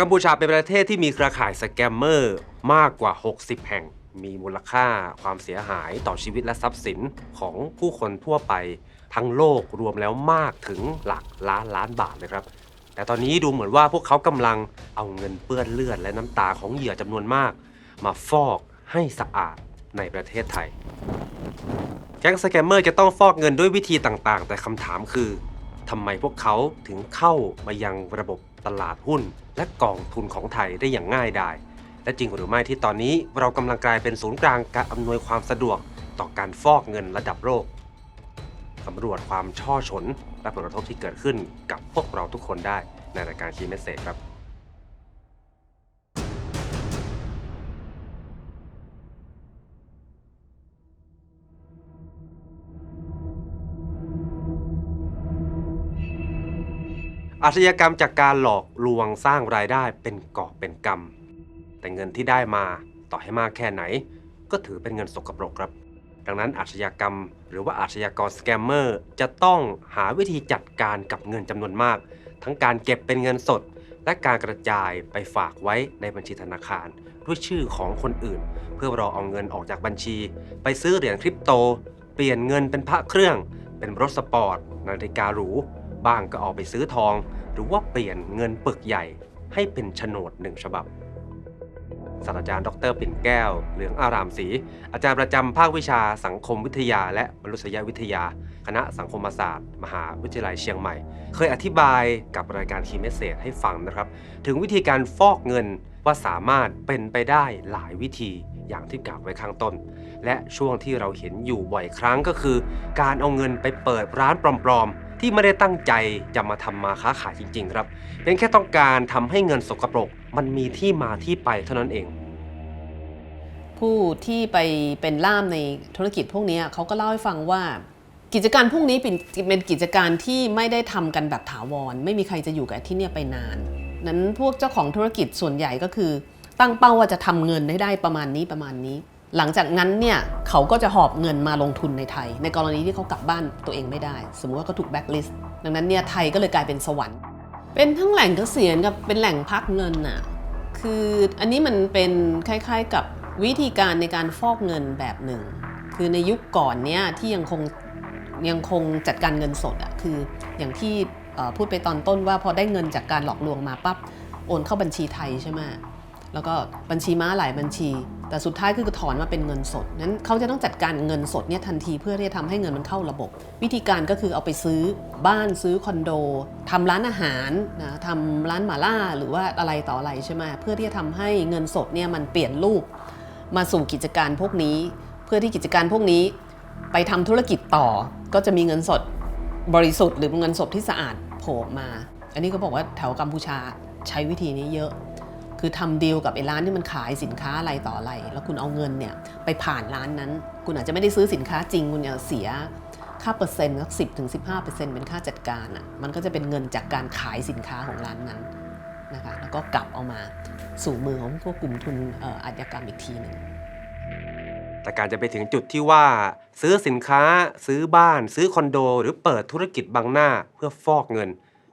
กัมพูชาเป็นประเทศที่มีเครือข่ายสแกมเมอร์มากกว่า 60 แห่ง มีมูลค่าความเสียหายต่อชีวิตและทรัพย์สินของผู้คนทั่วไปทั้งโลกรวมแล้วมากถึงหลักล้านล้านบาทเลยครับ แต่ตอนนี้ดูเหมือนว่าพวกเขากำลังเอาเงินเปื้อนเลือดและน้ำตาของเหยื่อจำนวนมาก มาฟอกให้สะอาดในประเทศไทย แก๊งสแกมเมอร์จะต้องฟอกเงินด้วยวิธีต่างๆ แต่คำถามคือทำไมพวกเขาถึงเข้ามายังระบบตลาดหุ้น และกองทุนของไทยได้อย่างง่ายดาย และจริงหรือไม่ที่ตอนนี้เรากำลังกลายเป็นศูนย์กลางการอำนวยความสะดวกต่อการฟอกเงินระดับโลกสำรวจความช่อชน และผลกระทบที่เกิดขึ้นกับพวกเราทุกคนได้ในรายการคีเมสเซจครับ อาชญากรรมจากการหลอกลวงสร้างรายได้เป็นกอบเป็นกำแต่เงินที่ได้มาต่อให้มากแค่ไหน ก็ถือเป็นเงินสกปรกครับ ดังนั้นอาชญากรรม หรือว่าอาชญากรสแกมเมอร์จะต้องหาวิธีจัดการกับเงินจำนวนมาก ทั้งการเก็บเป็นเงินสด และการกระจายไปฝากไว้ในบัญชีธนาคาร ด้วยชื่อของคนอื่น เพื่อรอเอาเงินออกจากบัญชี ไปซื้อเหรียญคริปโต เปลี่ยนเงินเป็นพระเครื่อง เป็นรถสปอร์ต นาฬิกาหรู บ้างก็เอาไปซื้อทอง หรือว่าเปลี่ยนเงินปึกใหญ่ให้เป็นโฉนดหนึ่งฉบับศาสตราจารย์ดรปิ่นแก้ว เหลืองอารามศรีอาจารย์ประจำภาควิชาสังคมวิทยา และมนุษยวิทยา คณะสังคมศาสตร์ มหาวิทยาลัยเชียงใหม่ เคยอธิบายกับรายการคีเมสเซจให้ฟังนะครับ ถึงวิธีการฟอกเงินว่าสามารถเป็นไปได้หลายวิธีอย่างที่กล่าวไว้ข้างต้น และช่วงที่เราเห็นอยู่บ่อยครั้งก็คือ การเอาเงินไปเปิดร้านปลอมๆ ที่ไม่ได้ตั้งใจจะมาทำมาค้าขายจริง ๆ ครับเพียงแค่ต้องการทำให้เงินสกปรก มันมีที่มาที่ไปเท่านั้นเอง ผู้ที่ไปเป็นล่ามในธุรกิจพวกนี้เขาก็เล่าให้ฟังว่า กิจการพวกนี้เป็นเป็นกิจการที่ไม่ได้ทำกันแบบถาวร ไม่มีใครจะอยู่กับที่เนี่ยไปนาน นั้นพวกเจ้าของธุรกิจส่วนใหญ่ก็คือ ตั้งเป้าว่าจะทำเงินให้ได้ประมาณนี้ประมาณนี้ หลังจากนั้นเนี่ยเขาก็จะหอบเงินมาลงทุนในไทย ในกรณีที่เขากลับบ้านตัวเองไม่ได้ สมมติว่าเขาถูกแบ็คลิสต์ดังนั้นเนี่ยไทยก็เลยกลายเป็นสวรรค์ เป็นทั้งแหล่งเกษียณกับเป็นแหล่งพักเงินน่ะคืออันนี้มันเป็นคล้ายๆกับวิธีการในการฟอกเงินแบบหนึ่ง คือในยุคก่อนเนี้ยที่ยังคงยังคงจัดการเงินสดอะคืออย่างที่พูดไปตอนต้นว่าพอได้เงินจากการหลอกลวงมาปั๊บโอนเข้าบัญชีไทยใช่ไหม แล้วก็บัญชีม้าหลายบัญชี แต่สุดท้ายคือถอนมาเป็นเงินสดนั้นเขาจะต้องจัดการเงินสดเนี่ยทันทีเพื่อที่จะทำให้เงินมันเข้าระบบ วิธีการก็คือเอาไปซื้อบ้านซื้อคอนโดทำร้านอาหารนะทำร้านหมาล่าหรือว่าอะไรต่ออะไรใช่ไหมเพื่อที่จะทำให้เงินสดเนี่ยมันเปลี่ยนรูปมาสู่กิจการพวกนี้ เพื่อที่กิจการพวกนี้ ไปทำธุรกิจต่อก็จะมีเงินสดบริสุทธิ์หรือเงินสดที่สะอาดโผล่มา อันนี้ก็บอกว่าแถวกัมพูชาใช้วิธีนี้เยอะ คือทำดีลกับไอ้ร้านที่มันขายสินค้าอะไรต่ออะไร แล้วคุณเอาเงินเนี่ยไปผ่านร้านนั้น คุณอาจจะไม่ได้ซื้อสินค้าจริง คุณจะเสียค่าเปอร์เซ็นต์สักสิบถึงสิบห้าเปอร์เซ็นต์เป็นค่าจัดการอะ มันก็จะเป็นเงินจากการขายสินค้าของร้านนั้นนะคะ แล้วก็กลับเอามาสู่มือของพวกกลุ่มทุนอออาชญากรรมอีกทีหนึ่งแต่การจะไปถึงจุดที่ว่า ซื้อสินค้า ซื้อบ้าน ซื้อคอนโด หรือเปิดธุรกิจบังหน้าเพื่อฟอกเงิน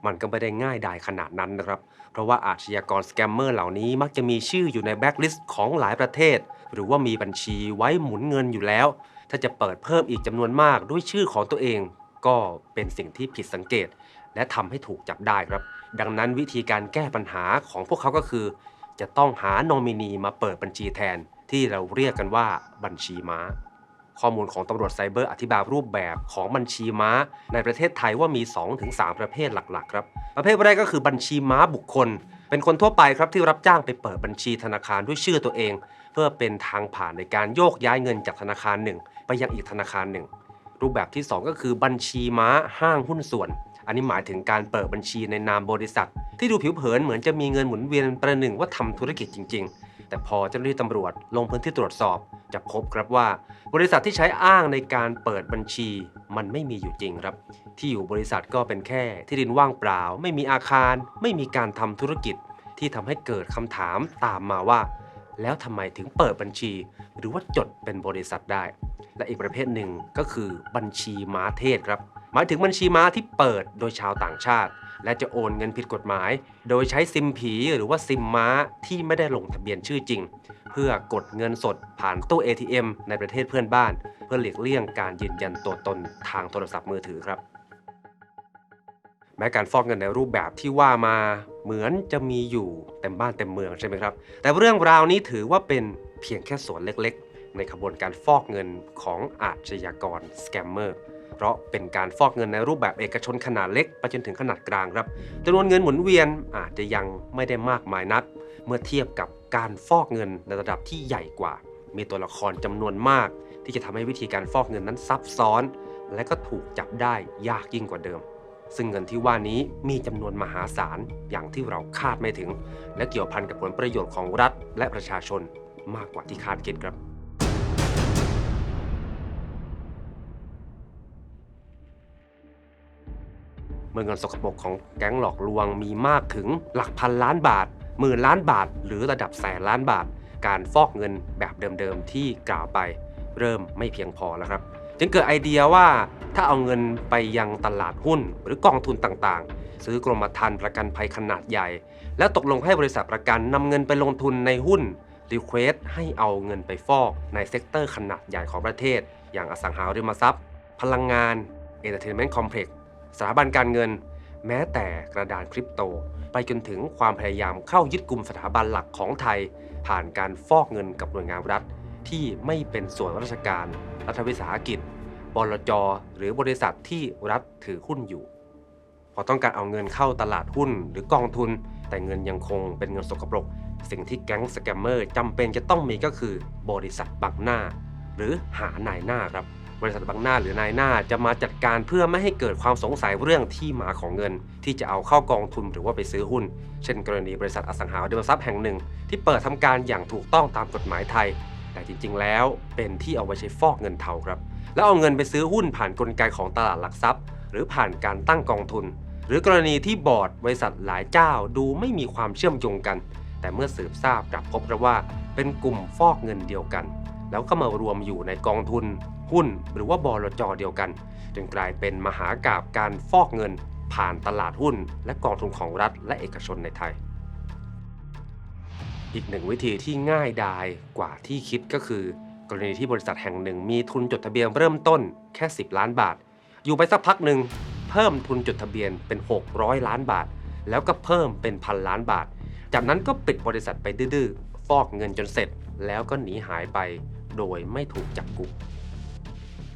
มันก็ไม่ได้ง่ายดายขนาดนั้นนะครับ เพราะว่าอาชญากรสแกมเมอร์เหล่านี้มักจะมีชื่ออยู่ในแบ็คลิสต์ของหลายประเทศ หรือว่ามีบัญชีไว้หมุนเงินอยู่แล้ว ถ้าจะเปิดเพิ่มอีกจำนวนมากด้วยชื่อของตัวเอง ก็เป็นสิ่งที่ผิดสังเกต และทำให้ถูกจับได้ครับ ดังนั้นวิธีการแก้ปัญหาของพวกเขาก็คือ จะต้องหานอมินีมาเปิดบัญชีแทนที่เราเรียกกันว่าบัญชีม้า ข้อมูลของตำรวจไซเบอร์อธิบายรูปแบบของบัญชีม้า ในประเทศไทยว่ามี 2-3 ประเภทหลักๆครับ ประเภทแรกก็คือบัญชีม้าบุคคล เป็นคนทั่วไปครับที่รับจ้างไปเปิดบัญชีธนาคารด้วยชื่อตัวเอง เพื่อเป็นทางผ่านในการโยกย้ายเงินจากธนาคารหนึ่งไปยังอีกธนาคารหนึ่งรูปแบบที่ 2 ก็คือบัญชีม้าห้างหุ้นส่วน อันนี้หมายถึงการเปิดบัญชีในนามบริษัท ที่ดูผิวเผินเหมือนจะมีเงินหมุนเวียนประหนึ่งว่าทำธุรกิจจริงๆ แต่พอเจ้าหน้าที่ตำรวจลงพื้นที่ตรวจสอบ จะพบครับว่า บริษัทที่ใช้อ้างในการเปิดบัญชีมันไม่มีอยู่จริงครับ ที่อยู่บริษัทก็เป็นแค่ที่ดินว่างเปล่า ไม่มีอาคาร ไม่มีการทำธุรกิจ ที่ทำให้เกิดคำถามตามมาว่า แล้วทำไมถึงเปิดบัญชี หรือว่าจดเป็นบริษัทได้ และอีกประเภทหนึ่งก็คือบัญชีม้าเทศครับ หมายถึงบัญชีม้าที่เปิดโดยชาวต่างชาติ และจะโอนเงินผิดกฎหมาย โดยใช้ซิมผีหรือว่าซิมม้าที่ไม่ได้ลงทะเบียนชื่อจริง เพื่อกดเงินสดผ่านตู้ ATM ในประเทศเพื่อนบ้าน เพื่อหลีกเลี่ยงการยืนยันตัวตนทางโทรศัพท์มือถือครับ แม้การฟอกเงินในรูปแบบที่ว่ามาเหมือนจะมีอยู่เต็มบ้านเต็มเมืองใช่ไหมครับ แต่เรื่องราวนี้ถือว่าเป็นเพียงแค่ส่วนเล็กๆ ในขบวนการฟอกเงินของอาชญากรสแกมเมอร์ เพราะเป็นการฟอกเงินในรูปแบบเอกชนขนาดเล็กไปจนถึงขนาดกลางครับจำนวนเงินหมุนเวียนอาจจะยังไม่ได้มากมายนัก เมื่อเทียบกับการฟอกเงินในระดับที่ใหญ่กว่า มีตัวละครจำนวนมาก ที่จะทำให้วิธีการฟอกเงินนั้นซับซ้อน และก็ถูกจับได้ยากยิ่งกว่าเดิม ซึ่งเงินที่ว่านี้มีจำนวนมหาศาลอย่างที่เราคาดไม่ถึง และเกี่ยวพันกับผลประโยชน์ของรัฐและประชาชนมากกว่าที่คาดคิดครับ มื่อเงินสกปรกของแก๊งหลอกลวงมีมากถึงหลักพันล้านบาทหมื่นล้านบาท หรือระดับแสนล้านบาท การฟอกเงินแบบเดิมๆที่กล่าวไปเริ่มไม่เพียงพอแล้วครับ จึงเกิดไอเดียว่าถ้าเอาเงินไปยังตลาดหุ้น หรือกองทุนต่างๆ ซื้อกรมธรรม์ประกันภัยขนาดใหญ่ แล้วตกลงให้บริษัทประกันนำเงินไปลงทุนในหุ้นรีเควสให้เอาเงินไปฟอกในเซกเตอร์ขนาดใหญ่ของประเทศ อย่างอสังหาริมทรัพย์ พลังงาน Entertainment Complex สถาบันการเงิน แม้แต่กระดานคริปโต ไปจนถึงความพยายามเข้ายึดกลุ่มสถาบันหลักของไทย ผ่านการฟอกเงินกับหน่วยงานรัฐ ที่ไม่เป็นส่วนราชการ รัฐวิสาหกิจบลจหรือบริษัทที่รัฐถือหุ้นอยู่ พอต้องการเอาเงินเข้าตลาดหุ้นหรือกองทุน แต่เงินยังคงเป็นเงินสกปรก สิ่งที่แก๊งสแกมเมอร์จำเป็นจะต้องมีก็คือบริษัทบังหน้า หรือหานายหน้าครับ บริษัทบังหน้าหรือนายหน้าจะมาจัดการเพื่อไม่ให้เกิดความสงสัยเรื่องที่มาของเงิน ที่จะเอาเข้ากองทุนหรือว่าไปซื้อหุ้น เช่น กรณีบริษัทอสังหาริมทรัพย์แห่งหนึ่ง ที่เปิดทำการอย่างถูกต้องตามกฎหมายไทย แต่จริง ๆ แล้วเป็นที่เอาไว้ใช้ฟอกเงินเทาครับ แล้วเอาเงินไปซื้อหุ้นผ่านกลไกของตลาดหลักทรัพย์ หรือผ่านการตั้งกองทุน หรือกรณีที่บอร์ดบริษัทหลายเจ้าดูไม่มีความเชื่อมโยงกัน แต่เมื่อสืบทราบกลับพบว่าเป็นกลุ่มฟอกเงินเดียวกัน แล้วก็มารวมอยู่ในกองทุน หุ้น หรือว่าบลจเดียวกัน จนกลายเป็นมหากาบการฟอกเงิน ผ่านตลาดหุ้น และกองทุนของรัฐและเอกชนในไทย อีกหนึ่งวิธีที่ง่ายดายกว่าที่คิดก็คือ กรณีที่บริษัทแห่งหนึ่งมีทุนจดทะเบียนเริ่มต้นแค่ 10 ล้านบาท อยู่ไปสักพักหนึ่งเพิ่มทุนจดทะเบียนเป็น 600 ล้านบาท แล้วก็เพิ่มเป็นพันล้านบาท จากนั้นก็ปิดบริษัทไปดื้อฟอกเงินจนเสร็จแล้วก็หนีหายไปโดยไม่ถูกจับกุม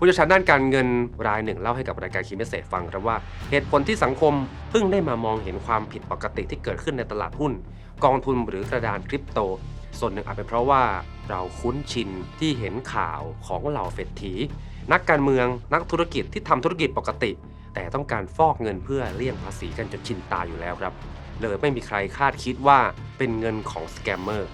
ผู้เชี่ยวชาญด้านการเงินรายหนึ่งเล่าให้กับรายการคีเมเศษฟังครับว่า เหตุผลที่สังคมเพิ่งได้มามองเห็นความผิดปกติที่เกิดขึ้นในตลาดหุ้น กองทุนหรือกระดานคริปโต ส่วนหนึ่งอาจเป็นเพราะว่าเราคุ้นชินที่เห็นข่าวของเหล่าเศรษฐีนักการเมืองนักธุรกิจที่ทำธุรกิจปกติ แต่ต้องการฟอกเงินเพื่อเลี่ยงภาษีกันจนชินตาอยู่แล้วครับเลยไม่มีใครคาดคิดว่าเป็นเงินของสแกมเมอร์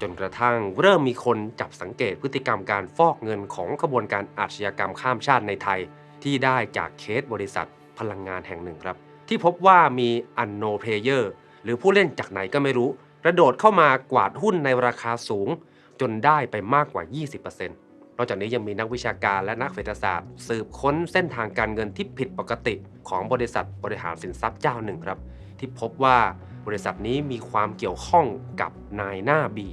จนกระทั่งเริ่มมีคนจับสังเกตพฤติกรรมการฟอกเงินของขบวนการอาชญากรรมข้ามชาติในไทย ที่ได้จากเคสบริษัทพลังงานแห่งหนึ่งครับ ที่พบว่ามีอันโนเพเยอร์หรือผู้เล่นจากไหนก็ไม่รู้ กระโดดเข้ามากวาดหุ้นในราคาสูง จนได้ไปมากกว่า 20%นอกจากนี้ยังมีนักวิชาการและนักเศรษฐศาสตร์ สืบค้นเส้นทางการเงินที่ผิดปกติของบริษัทบริหารสินทรัพย์เจ้าหนึ่งครับ ที่พบว่าบริษัทนี้มีความเกี่ยวข้องกับนายหน้าบี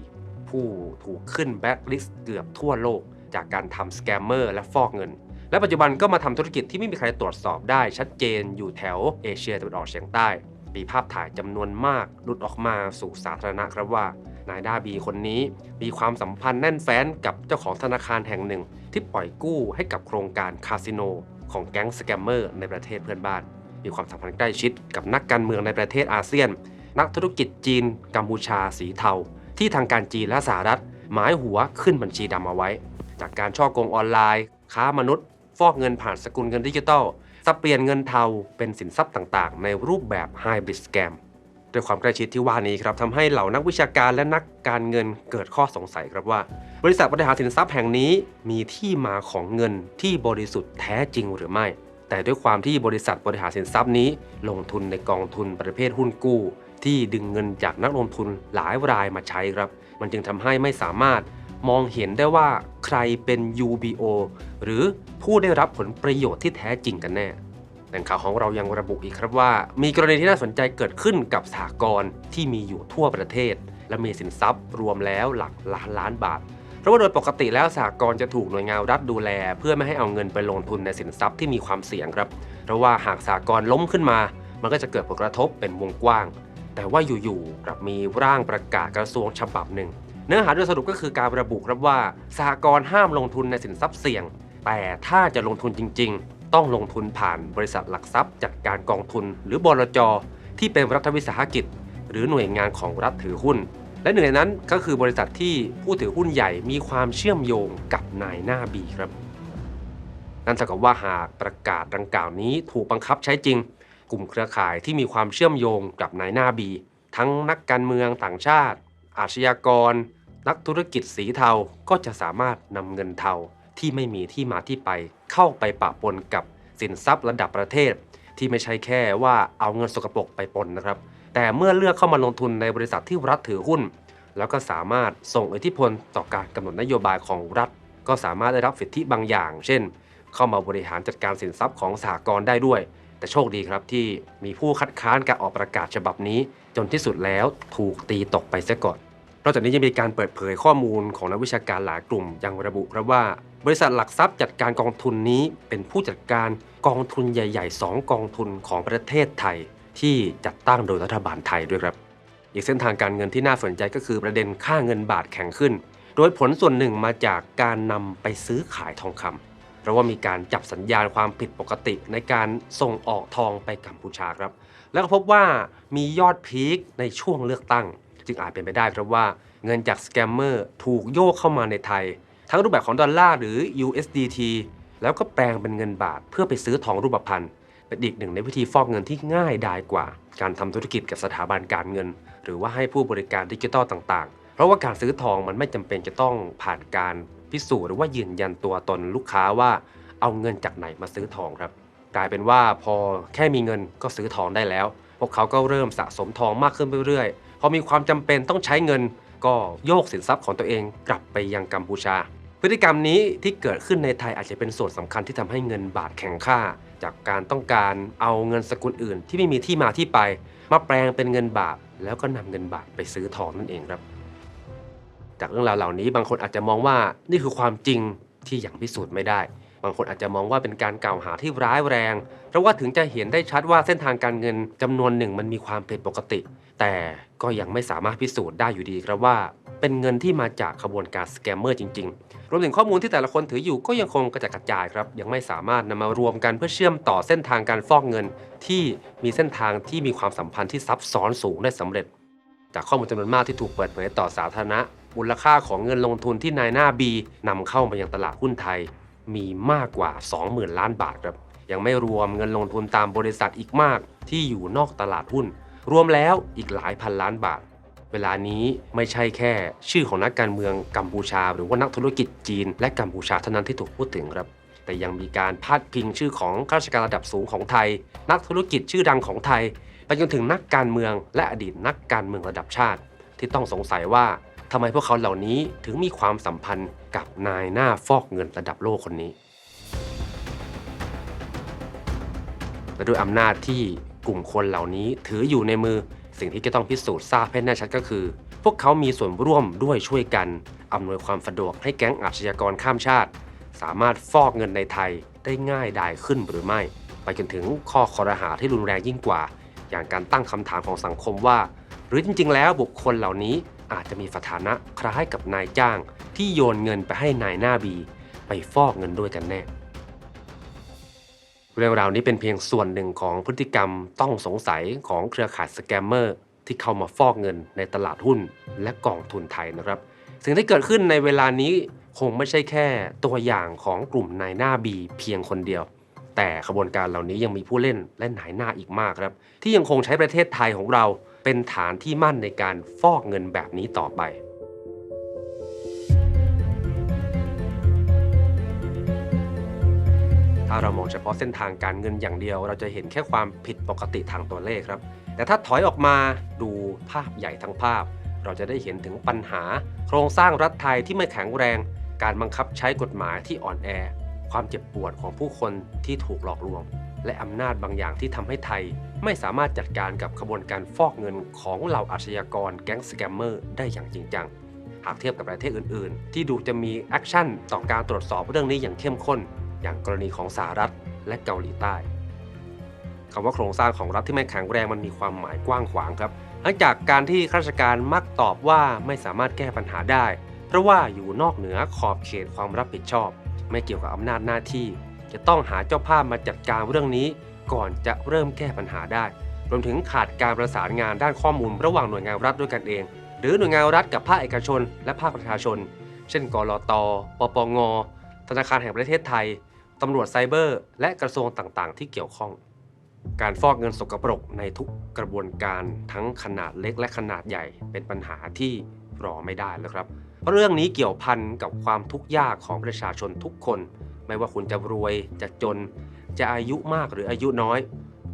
ผู้ถูกขึ้นแบล็คลิสต์เกือบทั่วโลก จากการทำสแกมเมอร์และฟอกเงิน และปัจจุบันก็มาทำธุรกิจที่ไม่มีใครตรวจสอบได้ชัดเจนอยู่แถวเอเชียตะวันออกเฉียงใต้ มีภาพถ่ายจำนวนมากหลุดออกมาสู่สาธารณะครับว่านายดาบีคนนี้มีความสัมพันธ์แน่นแฟ้นกับเจ้าของธนาคารแห่งหนึ่ง ที่ปล่อยกู้ให้กับโครงการคาสิโนของแก๊งสแกมเมอร์ในประเทศเพื่อนบ้าน มีความสัมพันธ์ใกล้ชิดกับนักการเมืองในประเทศอาเซียน นักธุรกิจจีนกัมพูชาสีเทา ที่ทางการจีนและสหรัฐหมายหัวขึ้นบัญชีดำเอาไว้ จากการช่อโกงออนไลน์ ค้ามนุษย์ ฟอกเงินผ่านสกุลเงินดิจิทัลสับเปลี่ยนเงินเทาเป็นสินทรัพย์ต่างๆ ในรูปแบบไฮบริดสแกมด้วยความใกล้ชิดที่ว่านี้ครับทำให้เหล่านักวิชาการและนักการเงินเกิดข้อสงสัยครับว่า บริษัทบริหารสินทรัพย์แห่งนี้มีที่มาของเงินที่บริสุทธิ์แท้จริงหรือไม่ แต่ด้วยความที่บริษัทบริหารสินทรัพย์นี้ ลงทุนในกองทุนประเภทหุ้นกู้ ที่ดึงเงินจากนักลงทุนหลายรายมาใช้ครับ มันจึงทำให้ไม่สามารถมองเห็นได้ว่าใครเป็น UBO หรือผู้ได้รับผลประโยชน์ที่แท้จริงกันแน่แหล่งข่าวของเรายังระบุอีกครับว่า มีกรณีที่น่าสนใจเกิดขึ้นกับสหกรณ์ที่มีอยู่ทั่วประเทศ และมีสินทรัพย์รวมแล้วหลักล้านล้านบาทเพราะว่าโดยปกติแล้วสหกรณ์จะถูกหน่วยงานรัฐดูแล เพื่อไม่ให้เอาเงินไปลงทุนในสินทรัพย์ที่มีความเสี่ยงครับ เพราะว่าหากสหกรณ์ล้มขึ้นมา มันก็จะเกิดผลกระทบเป็นวงกว้าง แต่ว่าอยู่ๆกลับมีร่างประกาศกระทรวงฉบับหนึ่ง เนื้อหาโดยสรุปก็คือการระบุครับว่าสหกรณ์ห้ามลงทุนในสินทรัพย์เสี่ยง แต่ถ้าจะลงทุนจริง ๆ ต้องลงทุนผ่านบริษัทหลักทรัพย์ จัดการกองทุน หรือบลจที่เป็นรัฐวิสาหกิจ หรือหน่วยงานของรัฐถือหุ้น และหนึ่งในนั้นก็คือบริษัทที่ผู้ถือหุ้นใหญ่มีความเชื่อมโยงกับนายหน้าบีครับนั่นเท่ากับว่าหากประกาศดังกล่าวนี้ถูกบังคับใช้จริง กลุ่มเครือข่ายที่มีความเชื่อมโยงกับนายหน้าบี ทั้งนักการเมืองต่างชาติ อาชญากร นักธุรกิจสีเทาก็จะสามารถนำเงินเทาที่ไม่มีที่มาที่ไป เข้าไปปะปนกับสินทรัพย์ระดับประเทศ ที่ไม่ใช่แค่ว่าเอาเงินสกปรกไปปนนะครับ แต่เมื่อเลือกเข้ามาลงทุนในบริษัทที่รัฐถือหุ้น แล้วก็สามารถส่งอิทธิพลต่อการกำหนดนโยบายของรัฐ ก็สามารถได้รับสิทธิบางอย่าง เช่น เข้ามาบริหารจัดการสินทรัพย์ของสหกรณ์ได้ด้วย แต่โชคดีครับที่มีผู้คัดค้านการออกประกาศฉบับนี้ จนที่สุดแล้วถูกตีตกไปเสียก่อน นอกจากนี้ยังมีการเปิดเผยข้อมูลของนักวิชาการหลายกลุ่มยังระบุครับว่า บริษัทหลักทรัพย์จัดการกองทุนนี้เป็นผู้จัดการกองทุนใหญ่ ๆ 2 กองทุนของประเทศไทย ที่จัดตั้งโดยรัฐบาลไทยด้วยครับ อีกเส้นทางการเงินที่น่าสนใจก็คือประเด็นค่าเงินบาทแข็งขึ้น โดยผลส่วนหนึ่งมาจากการนำไปซื้อขายทองคำ เพราะว่ามีการจับสัญญาณความผิดปกติในการส่งออกทองไปกัมพูชาครับ แล้วก็พบว่ามียอดพีคในช่วงเลือกตั้ง จึงอาจเป็นไปได้ครับว่าเงินจากสแกมเมอร์ถูกโยกเข้ามาในไทย ทั้งรูปแบบของดอลลาร์หรือ USDT แล้วก็แปลงเป็นเงินบาทเพื่อไปซื้อทองรูปพรรณเป็นอีกหนึ่งในวิธีฟอกเงินที่ง่ายดายกว่า การทำธุรกิจกับสถาบันการเงิน หรือว่าให้ผู้บริการดิจิทัลต่างๆ เพราะว่าการซื้อทองมันไม่จำเป็นจะต้องผ่านการ พิสูจน์หรือว่ายืนยันตัวตนลูกค้าว่าเอาเงินจากไหนมาซื้อทองครับ กลายเป็นว่าพอแค่มีเงินก็ซื้อทองได้แล้ว พวกเขาก็เริ่มสะสมทองมากขึ้นเรื่อยๆ พอมีความจำเป็นต้องใช้เงินก็โยกสินทรัพย์ของตัวเองกลับไปยังกัมพูชา พฤติกรรมนี้ที่เกิดขึ้นในไทยอาจจะเป็นส่วนสำคัญที่ทำให้เงินบาทแข็งค่า จากการต้องการเอาเงินสกุลอื่น ที่ไม่มีที่มาที่ไป มาแปลงเป็นเงินบาท แล้วก็นำเงินบาทไปซื้อทองนั่นเองครับ จากเรื่องราวเหล่านี้ บางคนอาจจะมองว่านี่คือความจริงที่ยังพิสูจน์ไม่ได้ บางคนอาจจะมองว่าเป็นการกล่าวหาที่ร้ายแรง เพราะว่าถึงจะเห็นได้ชัดว่าเส้นทางการเงินจำนวนหนึ่งมันมีความผิดปกติ แต่ก็ยังไม่สามารถพิสูจน์ได้อยู่ดีครับว่า เป็นเงินที่มาจากขบวนการสแกมเมอร์จริง ๆ รวมถึงข้อมูลที่แต่ละคนถืออยู่ก็ยังคงกระจัดกระจายครับ ยังไม่สามารถนำมารวมกันเพื่อเชื่อมต่อเส้นทางการฟอกเงิน ที่มีเส้นทางที่มีความสัมพันธ์ที่ซับซ้อนสูงได้สำเร็จ จากข้อมูลจำนวนมากที่ถูกเปิดเผยต่อสาธารณะ มูลค่าของเงินลงทุนที่นายหน้าบีนำเข้ามายังตลาดหุ้นไทย มีมากกว่า 20,000 ล้านบาทครับ ยังไม่รวมเงินลงทุนตามบริษัทอีกมากที่อยู่นอกตลาดหุ้น รวมแล้วอีกหลายพันล้านบาท เวลานี้ไม่ใช่แค่ชื่อของนักการเมืองกัมพูชา หรือว่านักธุรกิจจีน และกัมพูชาเท่านั้นที่ถูกพูดถึงครับ แต่ยังมีการพาดพิงชื่อของข้าราชการระดับสูงของไทย นักธุรกิจชื่อดังของไทยไปจนถึงนักการเมืองและอดีตนักการเมืองระดับชาติ ที่ต้องสงสัยว่า ทำไมพวกเขาเหล่านี้ถึงมีความสัมพันธ์กับนายหน้าฟอกเงินระดับโลกคนนี้และด้วยอำนาจที่กลุ่มคนเหล่านี้ถืออยู่ในมือสิ่งที่จะต้องพิสูจน์ทราบให้แน่ชัดก็คือ พวกเขามีส่วนร่วมด้วยช่วยกันอำนวยความสะดวกให้แก๊งอาชญากรข้ามชาติ สามารถฟอกเงินในไทยได้ง่ายดายขึ้นหรือไม่ ไปจนถึงข้อคอรหาที่รุนแรงยิ่งกว่า อย่างการตั้งคำถามของสังคมว่า หรือจริง ๆ แล้วบุคคลเหล่านี้ อาจจะมีสถานะคล้ายกับนายจ้าง ที่โยนเงินไปให้นายหน้าบี ไปฟอกเงินด้วยกันแน่ เรื่องราวนี้เป็นเพียงส่วนหนึ่งของพฤติกรรมต้องสงสัยของเครือข่ายสแกมเมอร์ที่เข้ามาฟอกเงินในตลาดหุ้นและกองทุนไทยนะครับ สิ่งที่เกิดขึ้นในเวลานี้คงไม่ใช่แค่ตัวอย่างของกลุ่มนายหน้าบีเพียงคนเดียว แต่ขบวนการเหล่านี้ยังมีผู้เล่นและนายหน้าอีกมากครับ ที่ยังคงใช้ประเทศไทยของเรา เป็นฐานที่มั่นในการฟอกเงินแบบนี้ต่อไป ถ้าเรามองเฉพาะเส้นทางการเงินอย่างเดียว เราจะเห็นแค่ความผิดปกติทางตัวเลขครับ แต่ถ้าถอยออกมาดูภาพใหญ่ทั้งภาพ เราจะได้เห็นถึงปัญหา โครงสร้างรัฐไทยที่ไม่แข็งแรง การบังคับใช้กฎหมายที่อ่อนแอ ความเจ็บปวดของผู้คนที่ถูกหลอกลวง และอำนาจบางอย่างที่ทำให้ไทย ไม่สามารถจัดการกับขบวนการฟอกเงินของเหล่าอาชญากรแก๊งสแกมเมอร์ได้อย่างจริงจัง หากเทียบกับประเทศอื่น ๆ ที่ดูจะมีแอคชั่นต่อการตรวจสอบเรื่องนี้อย่างเข้มข้น อย่างกรณีของสหรัฐและเกาหลีใต้คำว่าโครงสร้างของรัฐที่ไม่แข็งแรงมันมีความหมายกว้างขวางครับ หลังจากการที่ข้าราชการมักตอบว่าไม่สามารถแก้ปัญหาได้ เพราะว่าอยู่นอกเหนือขอบเขตความรับผิดชอบ ไม่เกี่ยวกับอำนาจหน้าที่ จะต้องหาเจ้าภาพมาจัดการเรื่องนี้ ก่อนจะเริ่มแก้ปัญหาได้ รวมถึงขาดการประสานงานด้านข้อมูลระหว่างหน่วยงานรัฐด้วยกันเอง หรือหน่วยงานรัฐกับภาคเอกชน และภาคประชาชน เช่นกรอตปปง ธนาคารแห่งประเทศไทยตำรวจไซเบอร์ และกระทรวงต่างๆ ที่เกี่ยวข้อง การฟอกเงินสกปรกในทุกกระบวนการทั้งขนาดเล็กและขนาดใหญ่ เป็นปัญหาที่รอไม่ได้แล้วครับ เพราะเรื่องนี้เกี่ยวพันกับความทุกข์ยากของประชาชนทุกคน ไม่ว่าคุณจะรวยจะจน จะอายุมากหรืออายุน้อย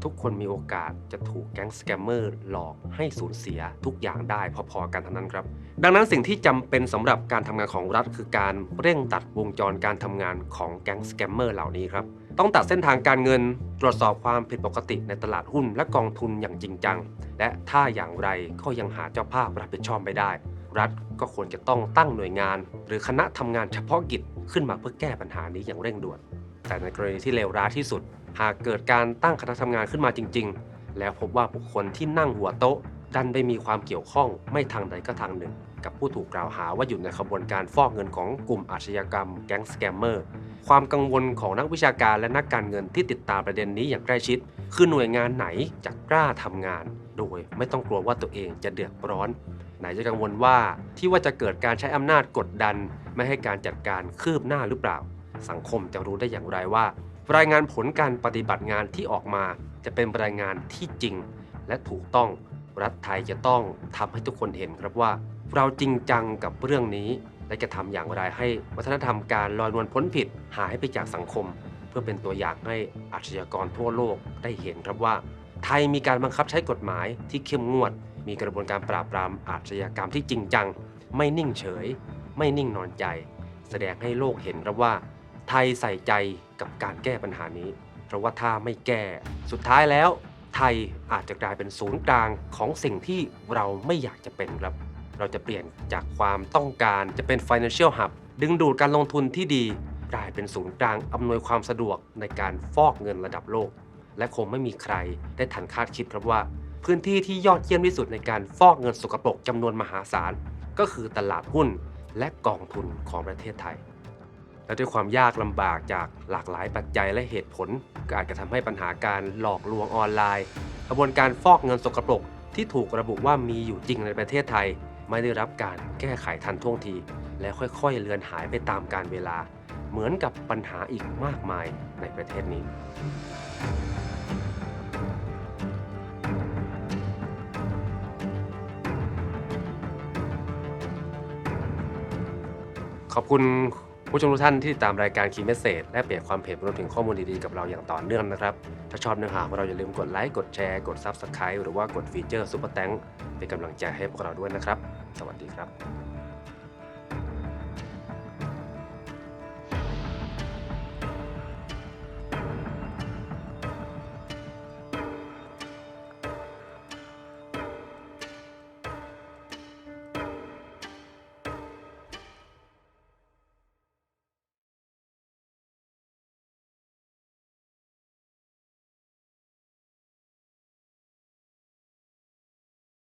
ทุกคนมีโอกาสจะถูกแก๊งสแกมเมอร์หลอกให้สูญเสียทุกอย่างได้พอๆกันทั้งนั้นครับ ดังนั้นสิ่งที่จำเป็นสำหรับการทำงานของรัฐคือการเร่งตัดวงจรการทำงานของแก๊งสแกมเมอร์เหล่านี้ครับต้องตัดเส้นทางการเงิน ตรวจสอบความผิดปกติในตลาดหุ้นและกองทุนอย่างจริงจัง และถ้าอย่างไรก็ยังหาเจ้าภาพรับผิดชอบไม่ได้ รัฐก็ควรจะต้องตั้งหน่วยงาน หรือคณะทำงานเฉพาะกิจขึ้นมาเพื่อแก้ปัญหานี้อย่างเร่งด่วน แต่ในกรณีที่เลวร้ายที่สุด หากเกิดการตั้งคณะทำงานขึ้นมาจริง ๆ แล้วพบว่าบุคคลที่นั่งหัวโต๊ะ ดันไปมีความเกี่ยวข้องไม่ทางใดก็ทางหนึ่ง กับผู้ถูกกล่าวหาว่าอยู่ในขบวนการฟอกเงินของกลุ่มอาชญากรรมแก๊งสแกมเมอร์ความกังวลของนักวิชาการและนักการเงินที่ติดตามประเด็นนี้อย่างใกล้ชิด คือหน่วยงานไหนจะกล้าทำงาน โดยไม่ต้องกลัวว่าตัวเองจะเดือดร้อน ไหนจะกังวลว่าที่ว่าจะเกิดการใช้อำนาจกดดัน ไม่ให้การจัดการคืบหน้าหรือเปล่า สังคมจะรู้ได้อย่างไรว่า รายงานผลการปฏิบัติงานที่ออกมาจะเป็นรายงานที่จริง และถูกต้องรัฐไทยจะต้องทำให้ทุกคนเห็นครับว่า เราจริงจังกับเรื่องนี้ และจะทำอย่างไรให้วัฒนธรรมการลอยนวลพ้นผิดหายไปจากสังคม เพื่อเป็นตัวอย่างให้อาชญากรทั่วโลกได้เห็นครับว่า ไทยมีการบังคับใช้กฎหมายที่เข้มงวด มีกระบวนการปราบปรามอาชญากรรมที่จริงจัง ไม่นิ่งเฉย ไม่นิ่งนอนใจ แสดงให้โลกเห็นครับว่า ไทยใส่ใจกับการแก้ปัญหานี้ เพราะว่าถ้าไม่แก้สุดท้ายแล้ว ไทยอาจจะกลายเป็นศูนย์กลางของสิ่งที่เราไม่อยากจะเป็นครับ เราจะเปลี่ยนจากความต้องการจะเป็น financial hub ดึงดูดการลงทุนที่ดี กลายเป็นศูนย์กลางอำนวยความสะดวกในการฟอกเงินระดับโลก และคงไม่มีใครได้ทันคาดคิดครับว่า พื้นที่ที่ยอดเยี่ยมที่สุดในการฟอกเงินสกปรกจำนวนมหาศาล ก็คือตลาดหุ้นและกองทุนของประเทศไทย และด้วยความยากลำบากจากหลากหลายปัจจัยและเหตุผลก็อาจจะทำให้ปัญหาการหลอกลวงออนไลน์กระบวนการฟอกเงินสกปรกที่ถูกระบุว่ามีอยู่จริงในประเทศไทย ไม่ได้รับการแก้ไขทันท่วงที และค่อยๆ เลือนหายไปตามกาลเวลา เหมือนกับปัญหาอีกมากมายในประเทศนี้ อบคุณผู้ชมทุกท่านที่ติดตามรายการคีเมสเซจและเปลี่ยนความเห็นรวมถึงข้อมูลดีๆกับเราอย่างต่อเนื่องนะครับ ถ้าชอบเนื้อหาของเราอย่าลืมกดไลค์กดแชร์กด Subscribe หรือว่ากดฟีเจอร์ซุปเปอร์แตงเป็นกำลังใจให้พวกเราด้วยนะครับ สวัสดีครับ